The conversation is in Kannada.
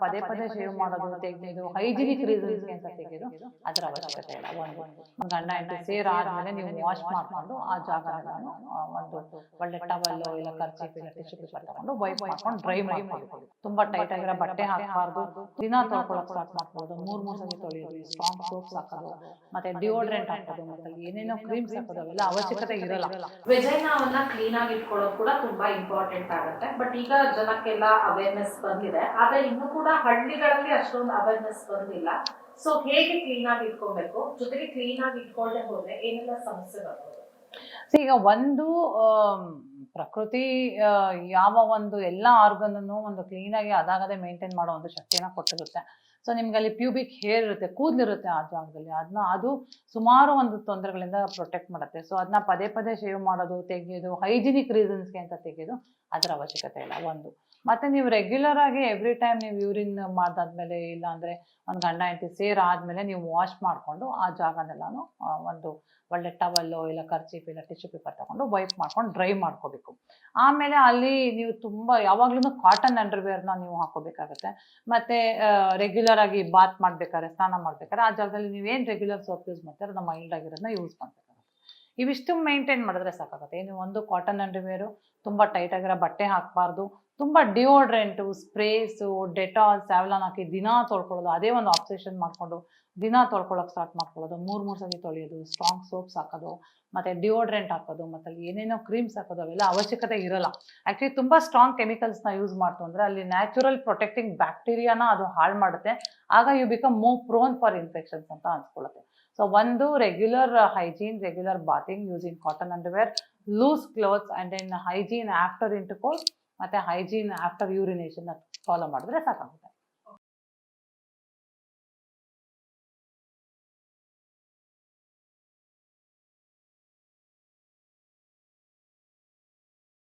ಪದೇ ಪದೇ ಶೇವ್ ಮಾಡೋದು ತೆಗೆದು ಹೈಜಿನಿಕ್ ರೀಸನ್ಸ್ ಅಂತ ತೆಗೆದು ಅದರ ಅವಶ್ಯಕತೆ ಇಲ್ಲ. ಒಂದು ಗಂಡ ಹೆಂಡತಿ ಸೇರ್ ಆದ್ಮೇಲೆ ನೀವು ವಾಶ್ ಮಾಡ್ಕೊಂಡು ಆ ಜಾಗ ಒಂದು ಒಳ್ಳೆ ಟವಲ್ ಇಲ್ಲ ಖರ್ಚು ಇಲ್ಲ ಟಿಶ್ಯೂ ಪೇಪರ್ ತಗೊಂಡು ವೈಪ್ ಮಾಡ್ಕೊಂಡು ಡ್ರೈ ಮಾಡ್ಕೊಂಡು ತುಂಬಾ ಟೈಟ್ ಆಗಿರೋ ಬಟ್ಟೆ ಹಾಕಬಾರ್ದು. ದಿನ ತೊಳ್ಕೊಳಕ್ ಸ್ಟಾರ್ಟ್ ಮಾಡ್ಬೋದು. ಮೂರ್ ಮೂರ್ ಸಲ ತೊಳೆಯೋದು ಸ್ಟ್ರಾಂಗ್ ಸೋಪ್ಸ್ ಹಾಕೋದು. ಮತ್ತೆ ಡಿಯೋಡ್ರೆಂಟ್ ಹಾಕೋದು ಮತ್ತೆ ಏನೇನೋ ಕ್ರೀಮ್ಸ್ ಹಾಕೋದು. ಅವೆಲ್ಲ ಅವಶ್ಯಕತೆ ಇರಲ್ಲ. ವೆಜೈನಾವನ್ನ ಕ್ಲೀನ್ ಆಗಿ ಇಟ್ಕೊಳ್ಳೋದು ಕೂಡ ತುಂಬಾ ಇಂಪಾರ್ಟೆಂಟ್ ಆಗುತ್ತೆ ಬಟ್ ಈಗ ಜನಕ್ಕೆಲ್ಲ ಅವೇರ್ನೆಸ್ ಬಂದಿದೆ ಆದ್ರೆ ಇನ್ನು ಕೂಡ ಹಳ್ಳಿಗಳಲ್ಲಿ ಅಷ್ಟೊಂದು ಅವೇರ್ನೆಸ್ ಬಂದಿಲ್ಲ. ಸೊ ಹೇಗೆ ಕ್ಲೀನ್ ಆಗಿ ಇಟ್ಕೊಬೇಕು? ಜೊತೆಗೆ ಕ್ಲೀನ್ ಆಗಿ ಇಟ್ಕೊಂಡೆ ಹೋದ್ರೆ ಏನೆಲ್ಲ ಸಮಸ್ಯೆ ಬರ್ಬೋದು ಈಗ ಒಂದು ಪ್ರಕೃತಿ ಯಾವ ಒಂದು ಎಲ್ಲ ಆರ್ಗನನ್ನು ಒಂದು ಕ್ಲೀನಾಗಿ ಅದಾಗದೆ ಮೇಂಟೈನ್ ಮಾಡೋ ಒಂದು ಶಕ್ತಿನ ಕೊಟ್ಟಿರುತ್ತೆ. ಸೊ ನಿಮ್ಗೆ ಅಲ್ಲಿ ಪ್ಯೂಬಿಕ್ ಹೇರ್ ಇರುತ್ತೆ, ಕೂದಲಿರುತ್ತೆ ಆ ಜಾಗದಲ್ಲಿ. ಅದನ್ನ ಅದು ಸುಮಾರು ಒಂದು ತೊಂದರೆಗಳಿಂದ ಪ್ರೊಟೆಕ್ಟ್ ಮಾಡುತ್ತೆ. ಸೊ ಅದನ್ನ ಪದೇ ಪದೇ ಶೇವ್ ಮಾಡೋದು, ತೆಗೆಯೋದು ಹೈಜಿನಿಕ್ ರೀಸನ್ಸ್ಗೆ ಅಂತ ತೆಗೆಯೋದು ಅದರ ಅವಶ್ಯಕತೆ ಇಲ್ಲ. ಒಂದು. ಮತ್ತೆ ನೀವು ರೆಗ್ಯುಲರ್ ಆಗಿ ಎವ್ರಿ ಟೈಮ್ ನೀವು ಯೂರಿನ್ ಮಾಡ್ದಾದ್ಮೇಲೆ ಇಲ್ಲ ಅಂದ್ರೆ ಒಂದು ಗಂಡ ಹೆಂಡತಿ ಸೇರ್ ಆದ್ಮೇಲೆ ನೀವು ವಾಶ್ ಮಾಡ್ಕೊಂಡು ಆ ಜಾಗನೆಲ್ಲಾನು ಒಂದು ಒಳ್ಳೆ ಟವಲ್ಲು ಇಲ್ಲ ಕರ್ಚೀಪ್ ಇಲ್ಲ ಟಿಶ್ಯೂ ಪೇಪರ್ ತಗೊಂಡು ವೈಪ್ ಮಾಡ್ಕೊಂಡು ಡ್ರೈ ಮಾಡ್ಕೋಬೇಕು. ಆಮೇಲೆ ಅಲ್ಲಿ ನೀವು ತುಂಬ ಯಾವಾಗ್ಲೂ ಕಾಟನ್ ಅಂಡರ್ವೇರ್ನ ನೀವು ಹಾಕೋಬೇಕಾಗತ್ತೆ. ಮತ್ತೆ ರೆಗ್ಯುಲರ್ ಆಗಿ ಬಾತ್ ಮಾಡ್ಬೇಕಾದ್ರೆ, ಸ್ನಾನ ಮಾಡ್ಬೇಕಾದ್ರೆ ಆ ಜಾಗದಲ್ಲಿ ನೀವೇನು ರೆಗ್ಯುಲರ್ ಸೋಪ್ ಯೂಸ್ ಮಾಡ್ತಾರೆ ಅದನ್ನ ಮೈಲ್ಡ್ ಆಗಿರೋದನ್ನ ಯೂಸ್ ಮಾಡ್ಬೇಕಾಗುತ್ತೆ. ಇವಿಷ್ಟು ಮೇಂಟೈನ್ ಮಾಡಿದ್ರೆ ಸಾಕಾಗುತ್ತೆ. ಇನ್ನು ಒಂದು ಕಾಟನ್ ಅಂಡರ್ವೇರು ತುಂಬ ಟೈಟ್ ಆಗಿರೋ ಬಟ್ಟೆ ಹಾಕಬಾರ್ದು. ತುಂಬ ಡಿಯೋಡ್ರೆಂಟು ಸ್ಪ್ರೇಸು ಡೆಟಾಲ್ ಸ್ಯಾವ್ಲಾನ್ ಹಾಕಿ ದಿನ ತೊಳ್ಕೊಳ್ಳೋದು. ಅದೇ ಒಂದು ಆಬ್ಸೆಷನ್ ಮಾಡಿಕೊಂಡು ದಿನ ತೊಳ್ಕೊಳ್ಳೋಕೆ ಸ್ಟಾರ್ಟ್ ಮಾಡ್ಕೊಳ್ಳೋದು. ಮೂರು ಮೂರು ಸತಿ ತೊಳೆಯೋದು. ಸ್ಟ್ರಾಂಗ್ ಸೋಪ್ಸ್ ಹಾಕೋದು, ಮತ್ತು ಡಿಯೋಡ್ರೆಂಟ್ ಹಾಕೋದು, ಮತ್ತು ಅಲ್ಲಿ ಏನೇನೋ ಕ್ರೀಮ್ಸ್ ಹಾಕೋದು, ಅವೆಲ್ಲ ಅವಶ್ಯಕತೆ ಇರಲ್ಲ. ಆ್ಯಕ್ಚುಲಿ ತುಂಬ ಸ್ಟ್ರಾಂಗ್ ಕೆಮಿಕಲ್ಸ್ನ ಯೂಸ್ ಮಾಡ್ತು ಅಂದರೆ ಅಲ್ಲಿ ನ್ಯಾಚುರಲ್ ಪ್ರೊಟೆಕ್ಟಿಂಗ್ ಬ್ಯಾಕ್ಟೀರಿಯಾನ ಅದು ಹಾಳು ಮಾಡುತ್ತೆ. ಆಗ you become more prone for infections ಅಂತ ಅನ್ಸ್ಕೊಳ್ಳುತ್ತೆ ಸೊ ಒಂದು regular hygiene regular bathing using cotton underwear loose clothes and then hygiene after intercourse ಮತ್ತು ಹೈಜೀನ್ ಆಫ್ಟರ್ ಯೂರಿನೇಷನ್ ಫಾಲೋ ಮಾಡಿದ್ರೆ ಸಾಕಾಗುತ್ತೆ.